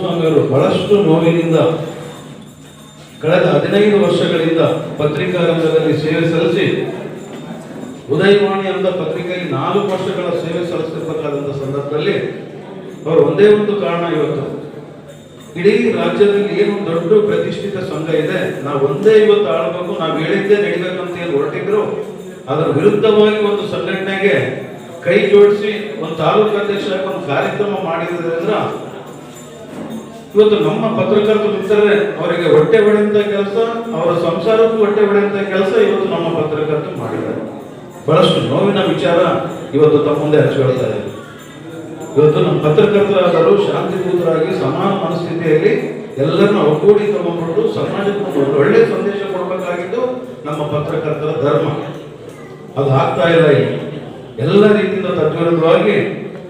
ಸ್ವಾಮಿಯವರು ಬಹಳಷ್ಟು ನೋವಿನಿಂದ ಕಳೆದ ಹದಿನೈದು ವರ್ಷಗಳಿಂದ ಪತ್ರಿಕಾ ರಂಗದಲ್ಲಿ ಸೇವೆ ಸಲ್ಲಿಸಿ ಉದಯವಾಣಿ ಅಂತ ಪತ್ರಿಕೆಯಲ್ಲಿ ನಾಲ್ಕು ವರ್ಷಗಳ ಸೇವೆ ಸಲ್ಲಿಸಬೇಕಾದಂಥ ಸಂದರ್ಭದಲ್ಲಿ ಅವರು ಒಂದೇ ಒಂದು ಕಾರಣ ಇವತ್ತು. ಇಡೀ ರಾಜ್ಯದಲ್ಲಿ ಏನು ದೊಡ್ಡ ಪ್ರತಿಷ್ಠಿತ ಸಂಘ ಇದೆ, ನಾವು ಒಂದೇ ಇವತ್ತು ಆಳ್ಬೇಕು, ನಾವು ಹೇಳಿದ್ದೇ ನಡಿಬೇಕಂತ ಏನು ಹೊರಟಿದ್ರು, ಅದರ ವಿರುದ್ಧವಾಗಿ ಒಂದು ಸಂಘಟನೆಗೆ ಕೈ ಜೋಡಿಸಿ ಒಂದು ತಾಲೂಕು ಅಧ್ಯಕ್ಷ ಒಂದು ಕಾರ್ಯಕ್ರಮ ಮಾಡಿದ್ರಿಂದ ಇವತ್ತು ನಮ್ಮ ಪತ್ರಕರ್ತರು ಇರ್ತಾರೆ, ಅವರಿಗೆ ಹೊಟ್ಟೆ ಹೊಡೆಯಂತ ಕೆಲಸ, ಅವರ ಸಂಸಾರಕ್ಕೂ ಹೊಟ್ಟೆ ಹೊಡೆಯಂತ ಕೆಲಸ ಇವತ್ತು ನಮ್ಮ ಪತ್ರಕರ್ತರು ಮಾಡಿದ್ದಾರೆ. ಬಹಳಷ್ಟು ನೋವಿನ ವಿಚಾರ ಇವತ್ತು ತಮ್ಮ ಮುಂದೆ ಹಚ್ಚಿಕೊಳ್ತಾ ಇದೆ ಇವತ್ತು ನಮ್ಮ ಪತ್ರಕರ್ತರಾದರು ಶಾಂತಿಪೂತರಾಗಿ ಸಮಾನ ಮನಸ್ಥಿತಿಯಲ್ಲಿ ಎಲ್ಲರನ್ನ ಒಗ್ಗೂಡಿ ತಗೊಂಡ್ಬಿಟ್ಟು ಸಮಾಜಕ್ಕೆ ಒಂದು ಒಳ್ಳೆ ಸಂದೇಶ ಕೊಡಬೇಕಾಗಿದ್ದು ನಮ್ಮ ಪತ್ರಕರ್ತರ ಧರ್ಮ. ಅದು ಆಗ್ತಾ ಇಲ್ಲ ಎಲ್ಲ ರೀತಿಯಿಂದ ತದ್ವಿರುದ್ಧವಾಗಿ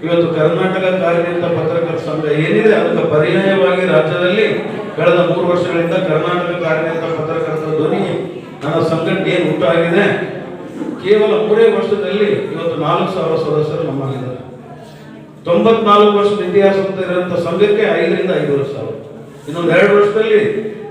ಇವತ್ತು ಕರ್ನಾಟಕ ಕಾರ್ಯನಿರತ ಪತ್ರಕರ್ತ ಸಂಘ ಏನಿದೆ ಅದಕ್ಕೆ ಪರ್ಯಾಯವಾಗಿ ರಾಜ್ಯದಲ್ಲಿ ಕಳೆದ ಮೂರು ವರ್ಷಗಳಿಂದ ಕರ್ನಾಟಕ ಕಾರ್ಯನಿರತ ಪತ್ರಕರ್ತರ ಧ್ವನಿ ನನ್ನ ಸಂಘಟನೆ ಏನು ಉಂಟಾಗಿದೆ ಕೇವಲ ಮೂರೇ ವರ್ಷದಲ್ಲಿ ಇವತ್ತು ನಾಲ್ಕು ಸಾವಿರ ಸದಸ್ಯರು ನಮ್ಮಲ್ಲಿದ್ದಾರೆ. ತೊಂಬತ್ನಾಲ್ಕು ವರ್ಷದ ಇತಿಹಾಸ ಅಂತ ಇರುವಂತ ಸಂಘಕ್ಕೆ ಐದರಿಂದ ಐದೂವರೆ ಸಾವಿರ ಇನ್ನೊಂದು ಎರಡು ವರ್ಷದಲ್ಲಿ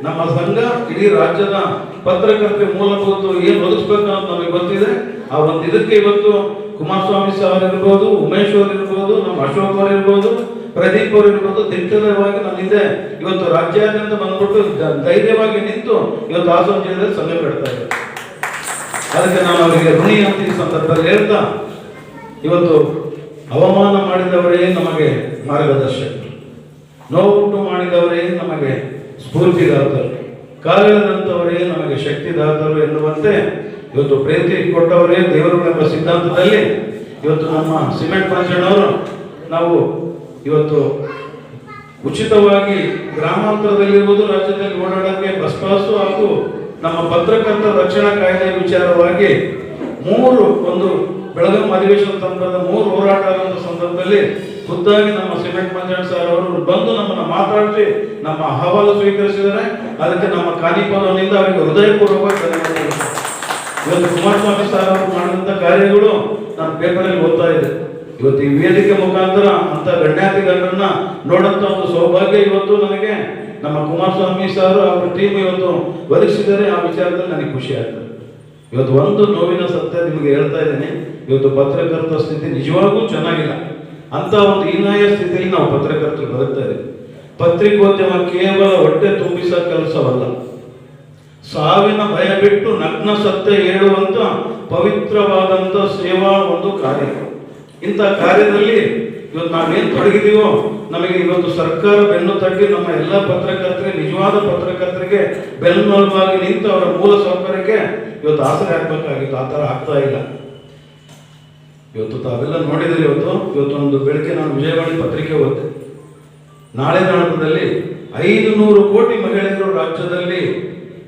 ನಮ್ಮ ಸಂಘ ಇಡೀ ರಾಜ್ಯದ ಪತ್ರಕರ್ತರ ಮೂಲಭೂತ ಏನು ಒದಗಿಸ್ಬೇಕು ಅಂತ ನಮಗೆ ಗೊತ್ತಿದೆ. ಆ ಒಂದು ಇದಕ್ಕೆ ಇವತ್ತು ಕುಮಾರಸ್ವಾಮಿ ಸರ್ ಇರ್ಬೋದು ಉಮೇಶ್ ಅವರು ಇರ್ಬೋದು ನಮ್ಮ ಅಶೋಕ್ ಅವರು ಇರ್ಬೋದು ಪ್ರದೀಪ್ ಅವರು ಇರ್ಬೋದು ದಿಟ್ಟವಾಗಿ ಇದೆ ಇವತ್ತು ರಾಜ್ಯಾದ್ಯಂತ ಬಂದ್ಬಿಟ್ಟು ಧೈರ್ಯವಾಗಿ ನಿಂತು ಇವತ್ತು ಹಾಸನ ಜಿಲ್ಲೆಯಲ್ಲಿ ಸಂಘ ಬಿಡ್ತಾ ಇದ್ದಾರೆ. ಅದಕ್ಕೆ ನಾನು ಅವರಿಗೆ ಋಣಿ ಅಂತ ಈ ಸಂದರ್ಭದಲ್ಲಿ ಹೇಳ್ತಾ, ಇವತ್ತು ಅವಮಾನ ಮಾಡಿದವರೇ ನಮಗೆ ಮಾರ್ಗದರ್ಶಕರು ನೋವುಂಟು ಮಾಡಿದವರೇ ನಮಗೆ ಸ್ಫೂರ್ತಿದಾತರು. ಕಾಲಿಡದಂಥವರೇ ನಮಗೆ ಶಕ್ತಿದಾತರು ಎನ್ನುವಂತೆ ಇವತ್ತು ಪ್ರೀತಿ ಕೊಟ್ಟವರೇ ದೇವರು ಎಂಬ ಸಿದ್ಧಾಂತದಲ್ಲಿ. ಇವತ್ತು ನಮ್ಮ ಸಿಮೆಂಟ್ ಪಂಚಣ್ಣವರು ನಾವು ಇವತ್ತು ಉಚಿತವಾಗಿ ಗ್ರಾಮಾಂತರದಲ್ಲಿರುವುದು ರಾಜ್ಯದಲ್ಲಿ ಓಡಾಡಕ್ಕೆ ಬಸ್ ಪಾಸು ಹಾಗೂ ನಮ್ಮ ಪತ್ರಕರ್ತರ ರಕ್ಷಣಾ ಕಾಯ್ದೆ ವಿಚಾರವಾಗಿ ಮೂರು ಒಂದು ಬೆಳಗಾಂ ಅಧಿವೇಶನ ತಂಡದ ಮೂರು ಹೋರಾಟ ಆದಂತ ಸಂದರ್ಭದಲ್ಲಿ ಖುದ್ದಾಗಿ ನಮ್ಮ ಸಿಮೆಂಟ್ ಮಂಜಣ್ಣ ಸರ್ ಅವರು ಬಂದು ನಮ್ಮನ್ನು ಮಾತಾಡಿಸಿ ನಮ್ಮ ಅಹವಾಲು ಸ್ವೀಕರಿಸಿದ್ದಾರೆ. ಅದಕ್ಕೆ ನಮ್ಮ ಕಾನಿಪಾಲನಿಂದ ಅವರಿಗೆ ಹೃದಯಪೂರ್ವಕ ಇವತ್ತು ಕುಮಾರಸ್ವಾಮಿ ಸರ್ ಅವರು ಮಾಡಿದಂತ ಕಾರ್ಯಗಳು ನಾನು ಪೇಪರಲ್ಲಿ ಓದ್ತಾ ಇದೆ ಇವತ್ತು ಈ ವೇದಿಕೆ ಮುಖಾಂತರ ಅಂತ ಗಣ್ಯಾತಿ ನೋಡಂತ ಒಂದು ಸೌಭಾಗ್ಯ ಇವತ್ತು ನನಗೆ. ನಮ್ಮ ಕುಮಾರಸ್ವಾಮಿ ಸರ್ ಅವರ ಟೀಮ್ ಇವತ್ತು ಒದಗಿಸಿದರೆ ಆ ವಿಚಾರದಲ್ಲಿ ನನಗೆ ಖುಷಿ ಆಗ್ತದೆ ಇವತ್ತು ಒಂದು ನೋವಿನ ಸತ್ಯ ನಿಮಗೆ ಹೇಳ್ತಾ ಇದ್ದೀನಿ. ಇವತ್ತು ಪತ್ರಕರ್ತರ ಸ್ಥಿತಿ ನಿಜವಾಗೂ ಚೆನ್ನಾಗಿಲ್ಲ. ಅಂತ ಒಂದು ಹೀನಾಯ ಸ್ಥಿತಿಯಲ್ಲಿ ನಾವು ಪತ್ರಕರ್ತರು ಬದುಕ್ತಾ ಇದ್ದೀವಿ. ಪತ್ರಿಕೋದ್ಯಮ ಕೇವಲ ಹೊಟ್ಟೆ ತುಂಬಿಸೋ ಕೆಲಸವಲ್ಲ. ಸಾವಿನ ಭಯ ಬಿಟ್ಟು ನಗ್ನ ಸತ್ಯ ಹೇಳುವಂತ ಪವಿತ್ರವಾದಂತ ಸೇವಾ ಒಂದು ಕಾರ್ಯ. ಇಂಥ ಕಾರ್ಯದಲ್ಲಿ ಇವತ್ತು ನಾವೇನು ತೊಡಗಿದೀವೋ, ನಮಗೆ ಇವತ್ತು ಸರ್ಕಾರ ಬೆನ್ನು ತಟ್ಟಿ ನಮ್ಮ ಎಲ್ಲ ಪತ್ರಕರ್ತರಿಗೆ, ನಿಜವಾದ ಪತ್ರಕರ್ತರಿಗೆ ಬೆನ್ನೆಲುಬಾಗಿ ನಿಂತು ಅವರ ಮೂಲ ಸೌಕರ್ಯಕ್ಕೆ ಇವತ್ತು ಆಸರೆ ಆಗ್ಬೇಕಾಗಿತ್ತು ಆ ಥರ ಆಗ್ತಾ ಇಲ್ಲ. ಇವತ್ತು ತಾವೆಲ್ಲ ನೋಡಿದ್ರೆ, ಇವತ್ತು ಇವತ್ತು ಒಂದು ಬೆಳಗ್ಗೆ ನಾನು ವಿಜಯವಾಣಿ ಪತ್ರಿಕೆ ಓದಿದೆ. ನಾಳೆ ನಾಡದಲ್ಲಿ ಐದು ನೂರು ಕೋಟಿ ಮಹಿಳೆಯರು ರಾಜ್ಯದಲ್ಲಿ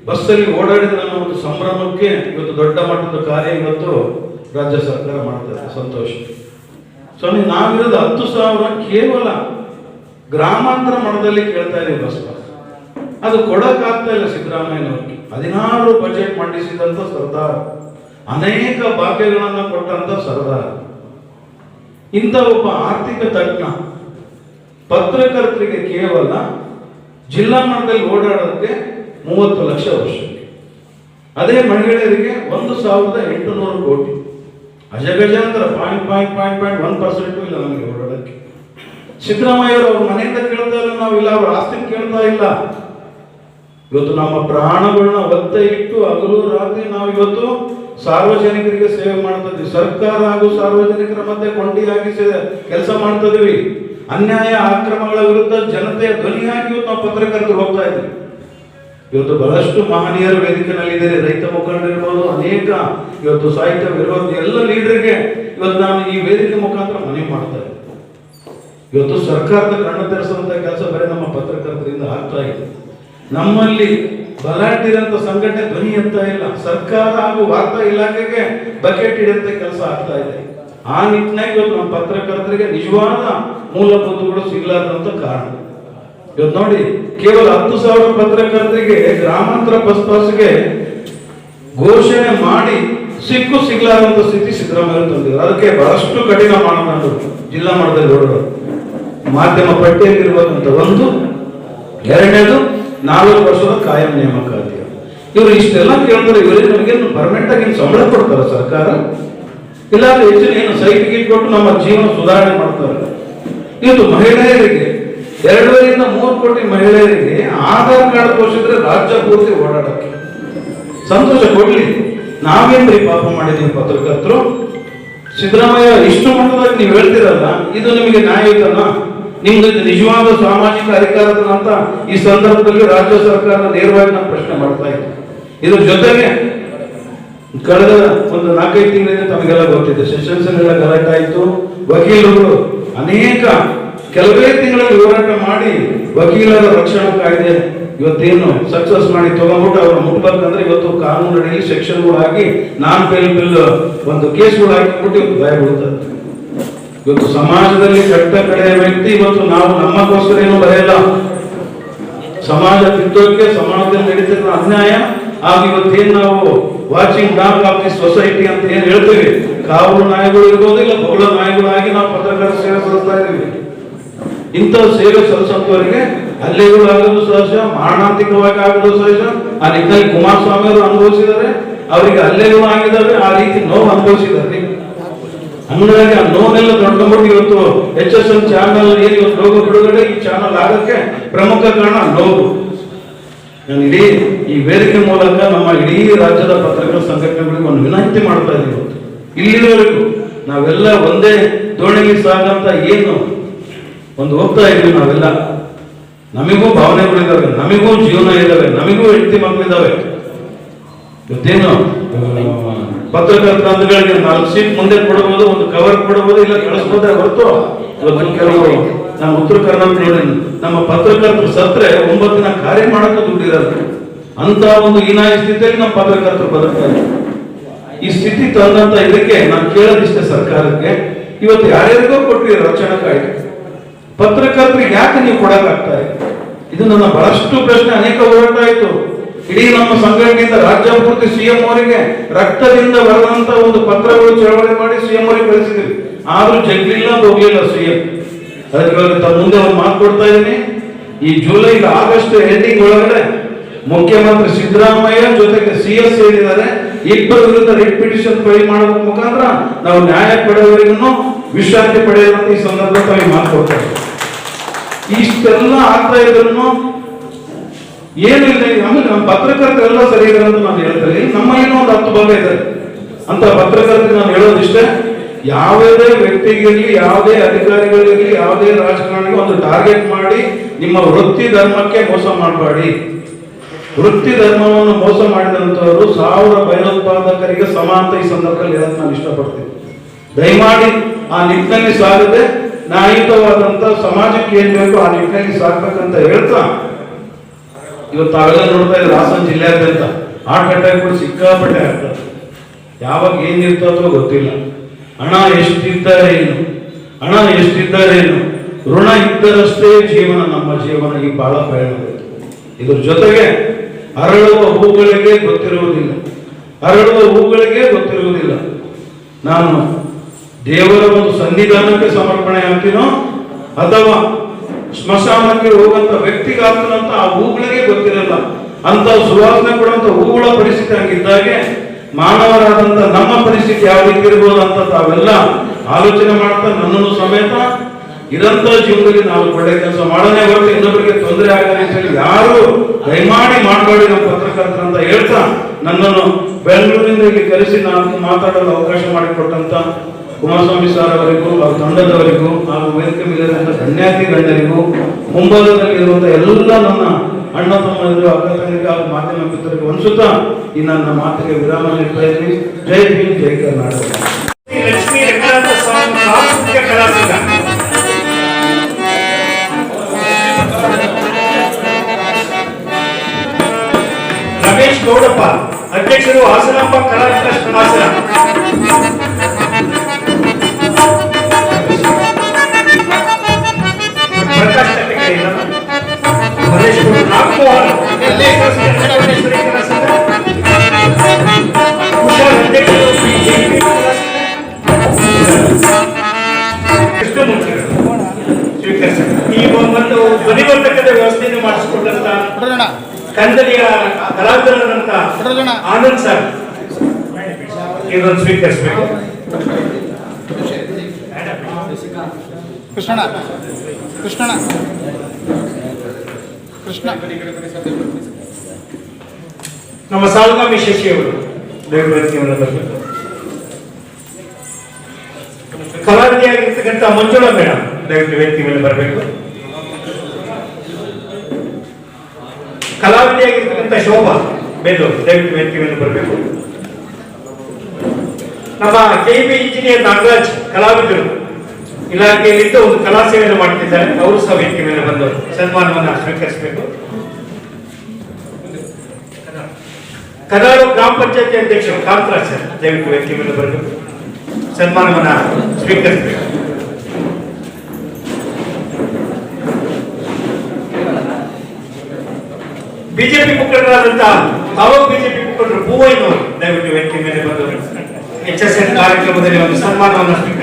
ಬಸ್ಸಲ್ಲಿ ಓಡಾಡಿದ ನಮ್ಮ ಒಂದು ಸಂಭ್ರಮಕ್ಕೆ ಇವತ್ತು ದೊಡ್ಡ ಮಟ್ಟದ ಕಾರ್ಯ ಇವತ್ತು ರಾಜ್ಯ ಸರ್ಕಾರ ಮಾಡ್ತಾರೆ ಸಂತೋಷ. ಸ್ವಾಮಿ, ನಾವಿರೋದು ಹತ್ತು ಸಾವಿರ ಕೇವಲ ಗ್ರಾಮಾಂತರ ಮಠದಲ್ಲಿ ಕೇಳ್ತಾ ಇದೀವಿ ಬಸ್ ಪಾಸ್ ಅದು ಕೊಡೋಕ್ಕಾಗ್ತಾ ಇಲ್ಲ ಸಿದ್ದರಾಮಯ್ಯನವ್ರಿಗೆ. ಹದಿನಾರು ಬಜೆಟ್ ಮಂಡಿಸಿದಂತ ಸರ್ದಾರ್. ಅನೇಕ ಭಾಗ್ಯಗಳನ್ನು ಕೊಟ್ಟಂತ ಸರ್ದಾರ್. ಇಂಥ ಒಬ್ಬ ಆರ್ಥಿಕ ತಜ್ಞ. ಪತ್ರಕರ್ತರಿಗೆ ಕೇವಲ ಜಿಲ್ಲಾ ಮಟ್ಟದಲ್ಲಿ ಓಡಾಡೋದಕ್ಕೆ ಮೂವತ್ತು ಲಕ್ಷ ವರ್ಷಕ್ಕೆ. ಅದೇ ಮಹಿಳೆಯರಿಗೆ ಒಂದು ಸಾವಿರದ ಎಂಟುನೂರು ಕೋಟಿ. ಅಜಗಜಾಂತರ point point point point one percent ಇಲ್ಲ ನಮಗೆ ಓಡಾಡಕ್ಕೆ ಸಿದ್ದರಾಮಯ್ಯ ಅವರು ಮನೆಯಿಂದ ಕೇಳ್ತಾ ಇಲ್ಲ ನಾವು, ಇಲ್ಲ, ಅವ್ರ ಆಸ್ತಿ ಕೇಳ್ತಾ ಇಲ್ಲ. ಇವತ್ತು ನಮ್ಮ ಪ್ರಾಣಗಳನ್ನ ಒತ್ತೆ ಇಟ್ಟು ಹಗಲು ರಾತ್ರಿ ನಾವು ಇವತ್ತು ಸಾರ್ವಜನಿಕರಿಗೆ ಸೇವೆ ಮಾಡ್ತಾ ಸರ್ಕಾರ ಹಾಗೂ ಸಾರ್ವಜನಿಕರ ಮಧ್ಯೆ ಕೊಂಡಿಯಾಗಿ ಕೆಲಸ ಮಾಡ್ತಾ ಅನ್ಯಾಯ ಆಕ್ರಮಗಳ ವಿರುದ್ಧ ಜನತೆಯ ಧ್ವನಿಯಾಗಿ ನಾವು ಪತ್ರಕರ್ತರು ಹೋಗ್ತಾ ಇದ್ವಿ ಇವತ್ತು ಬಹಳಷ್ಟು ಮಹನೀಯರು ವೇದಿಕೆನಲ್ಲಿದ್ದಾರೆ ರೈತ ಮುಖಂಡರಿರ್ಬೋದು ಅನೇಕ ಇವತ್ತು ಸಾಹಿತ್ಯ ವಿರೋಧ ಎಲ್ಲ ಲೀಡರ್ಗೆ ಇವತ್ತು ನಾನು ಈ ವೇದಿಕೆ ಮುಖಾಂತರ ಮನವಿ ಮಾಡ್ತಾ ಇವತ್ತು ಸರ್ಕಾರದ ಕಣ್ಣು ಕೆಲಸ ಬರೀ ನಮ್ಮ ಪತ್ರಕರ್ತರಿಂದ ಆಗ್ತಾ ಇದೆ. ನಮ್ಮಲ್ಲಿ ಬಲಾಟಿರಂತ ಸಂಘಟನೆ ಧ್ವನಿ ಅಂತ ಇಲ್ಲ. ಸರ್ಕಾರ ಹಾಗೂ ವಾರ್ತಾ ಇಲಾಖೆಗೆ ಬಕೆಟ್ ಹಿಡಿಯಂತ ಕೆಲಸ ಆಗ್ತಾ ಇದೆ. ಆ ನಿಟ್ಟಿನಾಗಿ ಇವತ್ತು ನಮ್ಮ ಪತ್ರಕರ್ತರಿಗೆ ನಿಜವಾದ ಮೂಲಭೂತಗಳು ಸಿಗ್ಲಾರ್ದಂತ ಕಾರಣ. ಇವತ್ತು ನೋಡಿ, ಕೇವಲ ಹತ್ತು ಸಾವಿರ ಪತ್ರಕರ್ತರಿಗೆ, ಗ್ರಾಮಾಂತರ ಬಸ್ ಪಾಸ್ಗೆ ಘೋಷಣೆ ಮಾಡಿ ಸಿಕ್ಕು ಸಿಗ್ಲಾರಂತ ಸ್ಥಿತಿ ಸಿದ್ದರಾಮಯ್ಯ ತಂದಿದ್ರು. ಅದಕ್ಕೆ ಬಹಳಷ್ಟು ಕಠಿಣ ಮಾಡೋಣ ಜಿಲ್ಲಾ ಮಟ್ಟದಲ್ಲಿ ಹೊರಡೋದು ಮಾಧ್ಯಮ ಪಟ್ಟಿಯಲ್ಲಿರುವಂತ ಒಂದು, ಎರಡನೇದು ನಾಲ್ಕು ವರ್ಷದ ಕಾಯಂ ನೇಮಕಾತಿ. ಇವರು ಇಷ್ಟೆಲ್ಲ ಕೇಳ್ತಾರೆ ಇವರಿಗೆ ನಮಗೆ ಪರ್ಮನೆಂಟ್ ಆಗಿ ಸಂಬಳ ಕೊಡ್ತಾರೆ ಸರ್ಕಾರ? ಇಲ್ಲಾಂದ್ರೆ ಹೆಚ್ಚಿನ ಏನು ಸೈಟ್ ಕೊಟ್ಟು ನಮ್ಮ ಜೀವನ ಸುಧಾರಣೆ ಮಾಡ್ತಾರೆ. ಇವತ್ತು ಮಹಿಳೆಯರಿಗೆ ಎರಡೂವರೆಯಿಂದ ಮೂರು ಕೋಟಿ ಮಹಿಳೆಯರಿಗೆ ಆಧಾರ್ ಕಾರ್ಡ್ ತೋರಿಸಿದ್ರೆ ರಾಜ್ಯ ಪೂರ್ತಿ ಓಡಾಡಕ್ಕೆ. ಸಂತೋಷ ಕೊಡ್ಲಿ. ನಾವೇನ್ರಿ ಪಾಪ ಮಾಡಿದೀವಿ ಪತ್ರಕರ್ತರು? ಸಿದ್ದರಾಮಯ್ಯ, ಇಷ್ಟು ಮಟ್ಟದಲ್ಲಿ ನೀವು ಹೇಳ್ತಿರಲ್ಲ, ಇದು ನಿಮಗೆ ನ್ಯಾಯ ಇದಲ್ಲ ನಿಮ್ದು ನಿಜವಾದ ಸಾಮಾಜಿಕ ಅಧಿಕಾರದ ಅಂತ ಈ ಸಂದರ್ಭದಲ್ಲಿ ರಾಜ್ಯ ಸರ್ಕಾರ ನೇರವಾಗಿ ನಾನು ಪ್ರಶ್ನೆ ಮಾಡ್ತಾ ಇದ್ದೆ. ಇದ್ರ ಜೊತೆಗೆ ಕಳೆದ ಒಂದು ನಾಲ್ಕೈದು ತಿಂಗಳಿಂದ ತಮಗೆಲ್ಲ ಗೊತ್ತಿದೆ. ಸೆಷನ್ಸ್ ಎಲ್ಲ ಗಲಾಟೆ ಆಯಿತು. ವಕೀಲರು ಅನೇಕ ಕೆಲವೇ ತಿಂಗಳಲ್ಲಿ ಹೋರಾಟ ಮಾಡಿ ವಕೀಲರ ರಕ್ಷಣಾ ಕಾಯ್ದೆ ಇವತ್ತೇನು ಸಕ್ಸಸ್ ಮಾಡಿ ತಗೊಂಡ್ಬಿಟ್ಟು ಅವ್ರು ಮುಟ್ಬೇಕಂದ್ರೆ ಇವತ್ತು ಕಾನೂನು ಅಡಿಯಲ್ಲಿ ಸೆಕ್ಷನ್ಗಳು ಹಾಕಿ ನಾನ್ ಪೇಲ್ ಬಿಲ್ ಒಂದು ಕೇಸ್ಗಳು ಹಾಕಿಬಿಟ್ಟು ಇವತ್ತು ಭಯ ಬೀಳ್ತದೆ. ಇವತ್ತು ಸಮಾಜದಲ್ಲಿ ಕಟ್ಟ ಕಡೆಯ ವ್ಯಕ್ತಿ ಇವತ್ತು ನಾವು ನಮ್ಮಕ್ಕೋಸ್ಕರ ಏನು ಬರೆಯಲ್ಲ. ಸಮಾಜ ತಿದ್ದೋಕೆ ಸಮಾಜದಲ್ಲಿ ನಡೀತಿರೋ ಅನ್ಯಾಯ ಆಗ ಇವತ್ತೇನ್ ನಾವು watching dock of the society ಅಂತ ಏನ್ ಹೇಳ್ತೀವಿ? ಕಾವಲು ನಾಯಿಗಳು ಇರ್ಬೋದು ಇಲ್ಲ ಬೊಗಳ ನಾಯಿಗಳಾಗಿ ನಾವು ಪತ್ರಕರ್ತ ಸೇವೆ ಸಲ್ಲಿಸ್ತಾ ಇದೀವಿ. ಇಂಥ ಸೇವೆ ಸಲ್ಲಿಸಂತವರಿಗೆ ಆಗೋದು ಸಹಜ ಮಾರಣಾಂತಿಕವಾಗಿ ಆಗೋದು ಸಹಜ. ಆ ನಿಟ್ಟಿನಲ್ಲಿ ಕುಮಾರಸ್ವಾಮಿ ಅವರು ಅನುಭವಿಸಿದ್ದಾರೆ. ಅವರಿಗೆ ಹಲ್ಲೆಗಳು ಆಗಿದ್ದಾವೆ, ಆ ರೀತಿ ನೋವು ಅನುಭವಿಸಿದ್ದಾರೆ. ಹಂಗಾಗಿ ಆ ನೋವೆಲ್ಲ ನೋಡ್ಕೊಂಡ್ಬಿಟ್ಟು ಇವತ್ತು ಎಚ್ ಎಸ್ ಎನ್ ಚಾನಲ್ ಏನು ಇವತ್ತು ರೋಗ ಬಿಡುಗಡೆ, ಈ ಚಾನಲ್ ಆಗಕ್ಕೆ ಪ್ರಮುಖ ಕಾರಣ ನೋವು. ನಾನು ಈ ವೇದಿಕೆ ಮೂಲಕ ನಮ್ಮ ಇಡೀ ರಾಜ್ಯದ ಪತ್ರಕರ್ತರ ಸಂಘಟನೆಗಳಿಗೆ ಒಂದು ವಿನಂತಿ ಮಾಡ್ತಾ ಇದ್ದೀವಿ. ಇಲ್ಲಿವರೆಗೂ ನಾವೆಲ್ಲ ಒಂದೇ ದೋಣಿಗೆ ಸಾಗಂತ ಏನು ಒಂದು ಹೋಗ್ತಾ ಇದ್ವಿ ನಾವೆಲ್ಲ. ನಮಿಗೂ ಭಾವನೆಗಳಿದ್ದಾವೆ ನಮಗೂ ಜೀವನ ಇದ್ದಾವೆ ನಮಿಗೂ ಹೆಂಡತಿ ಮಕ್ಕಳಿದ್ದಾವೆ ಇವತ್ತೇನು ಪತ್ರಕರ್ತ ನಾಲ್ಕು ಸೀಟ್ ಮುಂದೆ ಕೊಡಬಹುದು, ಒಂದು ಕವರ್ ಕೊಡಬಹುದು, ಇಲ್ಲ ಕಳಿಸ್ಬೋದೇ ಹೊರತು ಕೆಲವು ನಮ್ಮ ಉತ್ತರ ಕರ್ನಾಟಕ ನಮ್ಮ ಪತ್ರಕರ್ತರು ಸತ್ರೆ ದಿನ ಕಾರ್ಯ ಮಾಡಕ್ಕೆ ದುಡ್ಡಿದ್ದಾರೆ ಅಂತ ಒಂದು ಹೀನಾಯ ಸ್ಥಿತಿಯಲ್ಲಿ ನಮ್ಮ ಪತ್ರಕರ್ತರು ಬದುಕ್ತಾರೆ ಈ ಸ್ಥಿತಿ ತಂದಂತ ಇದಕ್ಕೆ ನಾನು ಕೇಳೋದಿಷ್ಟೇ ಸರ್ಕಾರಕ್ಕೆ. ಇವತ್ತು ಯಾರ್ಯಾರಿಗೋ ಕೊಟ್ಟಿವಿ ರಕ್ಷಣಾ ಕಾಯ್ದೆ ಪತ್ರಕರ್ತರಿಗೆ ಯಾಕೆ ನೀವು ಕೊಡಕ್ಕಾಗ್ತಾ ಇದೆ? ಇದು ನನ್ನ ಬಹಳಷ್ಟು ಪ್ರಶ್ನೆ. ಅನೇಕ ಹೋರಾಟ ಇಡೀ ನಮ್ಮ ಸಂಘಟನೆಯಿಂದ ರಾಜ್ಯ ಪೂರ್ತಿ ಸಿಎಂ ಅವರಿಗೆ ರಕ್ತದಿಂದ ಬರೆದಂತ ಒಂದು ಪತ್ರಗಳು ಚಳವಳಿ ಮಾಡಿ ಸಿಎಂ ಅವರಿಗೆ ಕಳಿಸಿದ್ವಿ ಆದ್ರೂ ಜಗ್ಲಿಲ್ಲ ಹೋಗ್ಲಿಲ್ಲ ಸಿಎಂ ಅದಕ್ಕೆ ಮುಂದೆ ಒಂದು ಮಾತು ಕೊಡ್ತಾ ಇದ್ದೀನಿ. ಈ ಜುಲೈ ಆಗಸ್ಟ್ ಎಂಡಿಂಗ್ ಒಳಗಡೆ ಮುಖ್ಯಮಂತ್ರಿ ಸಿದ್ದರಾಮಯ್ಯ ಜೊತೆಗೆ ಸಿ ಎಸ್ ಹೇಳಿದ್ದಾರೆ. ಇಬ್ಬರ ವಿರುದ್ಧ ರಿಟ್ ಪಿಟಿಷನ್ ಫೈಲ್ ಮಾಡೋದ್ರ ಮುಖಾಂತರ ನಾವು ನ್ಯಾಯ ಪಡೆಯುವವರಿಗೂ ವಿಶ್ರಾಂತಿ ಪಡೆಯುವಂತ ಈ ಸಂದರ್ಭದಲ್ಲಿ ಮಾತು ಕೊಡ್ತಾರೆ ಇಷ್ಟೆಲ್ಲ ಆಗ್ತಾ ಇದ್ರು ಏನು ಇಲ್ಲ ಆಮೇಲೆ ನಮ್ಮ ಪತ್ರಕರ್ತರೆಲ್ಲ ಸರಿ ಅಂತ ನಾನು ಹೇಳ್ತೇನೆ ನಮ್ಮ ಏನೋ ಒಂದು ಹತ್ತು ಭಾಗ ಇದೆ ಅಂತ ಪತ್ರಕರ್ತರಿಗೆ ನಾನು ಹೇಳೋದಿಷ್ಟೇ, ಯಾವುದೇ ವ್ಯಕ್ತಿಗಿರಲಿ, ಯಾವುದೇ ಅಧಿಕಾರಿಗಳಿರಲಿ, ಯಾವುದೇ ರಾಜಕಾರಣಿಗೆ ಒಂದು ಟಾರ್ಗೆಟ್ ಮಾಡಿ ನಿಮ್ಮ ವೃತ್ತಿ ಧರ್ಮಕ್ಕೆ ಮೋಸ ಮಾಡಬೇಡಿ. ವೃತ್ತಿ ಧರ್ಮವನ್ನು ಮೋಸ ಮಾಡಿದಂತವರು ಸಾವಿರ ಭಯೋತ್ಪಾದಕರಿಗೆ ಸಮಾನ ಈ ಸಂದರ್ಭದಲ್ಲಿ ಹೇಳಕ್ ನಾನು ಇಷ್ಟಪಡ್ತೀನಿ. ದಯಮಾಡಿ ಆ ನಿಟ್ಟಿನಲ್ಲಿ ಸಾಗದೆ ನ್ಯಾಯಯುತವಾದಂತ ಸಮಾಜಕ್ಕೆ ಏನ್ ಬೇಕು ಆ ನಿಟ್ಟಿನಲ್ಲಿ ಸಾಕ್ಬೇಕಂತ ಹೇಳ್ತಾ, ಇವತ್ತು ತಾವೆಲ್ಲ ನೋಡ್ತಾ ಇದ್ರೆ ಹಾಸನ ಜಿಲ್ಲೆಯಾದ್ಯಂತ. ಹಾರ್ಟ್ ಕೂಡ ಸಿಕ್ಕಾಪಟ್ಟೆ ಆಗ್ತದೆ ಯಾವಾಗ ಏನಿರ್ತದೋ ಗೊತ್ತಿಲ್ಲ. ಹಣ ಎಷ್ಟಿದ್ದಾರೆ ಏನು? ಹಣ ಎಷ್ಟಿದ್ದಾರೆ ಏನು? ಋಣ ಇದ್ದರಷ್ಟೇ ಜೀವನ ನಮ್ಮ ಜೀವನ ಈ ಬಹಳ ಪ್ರಯಾಣ ಇದ್ರ ಜೊತೆಗೆ ಅರಳುವ ಹೂಗಳಿಗೆ ಗೊತ್ತಿರುವುದಿಲ್ಲ. ಅರಳುವ ಹೂಗಳಿಗೆ ಗೊತ್ತಿರುವುದಿಲ್ಲ. ನಾನು ದೇವರ ಒಂದು ಸನ್ನಿಧಾನಕ್ಕೆ ಸಮರ್ಪಣೆ ಆಗ್ತೀನೋ ಅಥವಾ ಸ್ಮಶಾನಕ್ಕೆ ಹೋಗುವಂತ ವ್ಯಕ್ತಿಗಾಗ್ತಾನಂತ ಆ ಹೂಗಳಿಗೆ ಗೊತ್ತಿರಲ್ಲ, ಅಂತ ಸುವಾಸನೆ ಕೊಡುವಂತ ಹೂಗಳ ಪರಿಸ್ಥಿತಿ ಹಂಗಿದ್ದಾಗೆ ಮಾನವರಾದಂತ ನಮ್ಮ ಪರಿಸ್ಥಿತಿ ಯಾವ ರೀತಿ ಇರ್ಬೋದು ಅಂತ ತಾವೆಲ್ಲ ಆಲೋಚನೆ ಮಾಡ್ತಾ ನನ್ನನ್ನು ಸಮೇತ ಇರಂತ ಜೀವನದಲ್ಲಿ ನಾವು ಒಳ್ಳೆ ಕೆಲಸ ಮಾಡೋದೇ ಹೊರತು ಇನ್ನೊಬ್ಬರಿಗೆ ತೊಂದರೆ ಆಗಲಿ ಅಂತ ಹೇಳಿ ಯಾರು ದಯಮಾಡಿ ಮಾಡಬೇಡಿ ನಮ್ಮ ಪತ್ರಕರ್ತರು ಅಂತ ಹೇಳ್ತಾ ನನ್ನನ್ನು ಬೆಂಗಳೂರಿನಿಂದ ಇಲ್ಲಿ ಕರೆಸಿ ನಾನು ಮಾತಾಡಲು ಅವಕಾಶ ಮಾಡಿಕೊಟ್ಟಂತ ಕುಮಾರಸ್ವಾಮಿ ಸರ್ ಅವರಿಗೂ, ಅವ್ರ ತಂಡದವರಿಗೂ, ಹಾಗೂ ವೇದಿಕೆ ಮೇಲಿರುವಂತಹ ಗಣ್ಯಾತಿ ಗಣ್ಯರಿಗೂ ಎಲ್ಲ ನನ್ನ ಅಣ್ಣ ತಮ್ಮಂದಿರು ಅಕ್ಕ ತಂಗಿಗೆ ಹಾಗೂ ಮಾಧ್ಯಮ ಈ ನನ್ನ ಮಾತಿಗೆ ವಿರಾಮ ನೀಡ್ತಾ ಇದ್ದೀನಿ. ಜೈ ಭೀಮ್, ಜೈ ಕರ್ನಾಟಕ. ಮಾಡಿಸಿಕೊಂಡಂತ ಕನ್ನಡಿಯ ಕಲಾವಿದರಾದಂತ ಆನಂದ್ ಸರ್. ಇದೊಂದು ಸ್ವೀಕರಿಸಬೇಕು. ಕೃಷ್ಣಣ್ಣ. ಕೃಷ್ಣಣ್ಣ. ಕೃಷ್ಣ. ನಮ್ಮ ಸಾಲಗಾಮಿ ಶಶಿಯವರು ದೈವರತ್ನವನ್ನು ಕಲಾವಿದೆಯಾಗಿರ್ತಕ್ಕಂಥ ಮಂಜುಳಾ ಮೇಡಮ್ ದಯವಿಟ್ಟು ವ್ಯಕ್ತಿ ಮೇಲೆ ಬರಬೇಕು. ಕಲಾವಿದೆಯಾಗಿರ್ತಕ್ಕಂಥ ಶೋಭಾ ಬೇಲೂರು ದಯವಿಟ್ಟು ವೇದಿಕೆಯನ್ನು ಬರಬೇಕು ನಮ್ಮ ಕೆಬಿ ಇಂಜಿನಿಯರ್ ನಾಗರಾಜ್ ಕಲಾವಿದರು ಇಲಾಖೆಯಲ್ಲಿದ್ದು ಒಂದು ಕಲಾ ಸೇವೆಯನ್ನು ಮಾಡ್ತಿದ್ದಾರೆ. ಅವರು ಸಹ ವೇದಿಕೆ ಮೇಲೆ ಬಂದು ಸನ್ಮಾನವನ್ನು ಸ್ವೀಕರಿಸಬೇಕು. ಕರಾರು ಗ್ರಾಮ ಪಂಚಾಯತಿ ಅಧ್ಯಕ್ಷರು ಕಾಂತರಾಜ್ ಸರ್, ದಯವಿಟ್ಟು ವೇದಿಕೆ ಮೇಲೆ ಬರಬೇಕು. ಸನ್ಮಾನವನ್ನ ಸ್ವೀಕರಿಸಬೇಕು. ಬಿಜೆಪಿ ಮುಖಂಡರಾದಂತಹ ತಾವು ಬಿಜೆಪಿ ಮುಖಂಡರು ಹೂವೈನವರು ದಯವಿಟ್ಟು ವೇದಿಕೆ ಮೇಲೆ ಬಂದು ಎಚ್ ಎಸ್ ಎನ್ ಕಾರ್ಯಕ್ರಮದಲ್ಲಿ ಒಂದು ಸನ್ಮಾನವನ್ನು ಸ್ವೀಕರಿಸಬೇಕು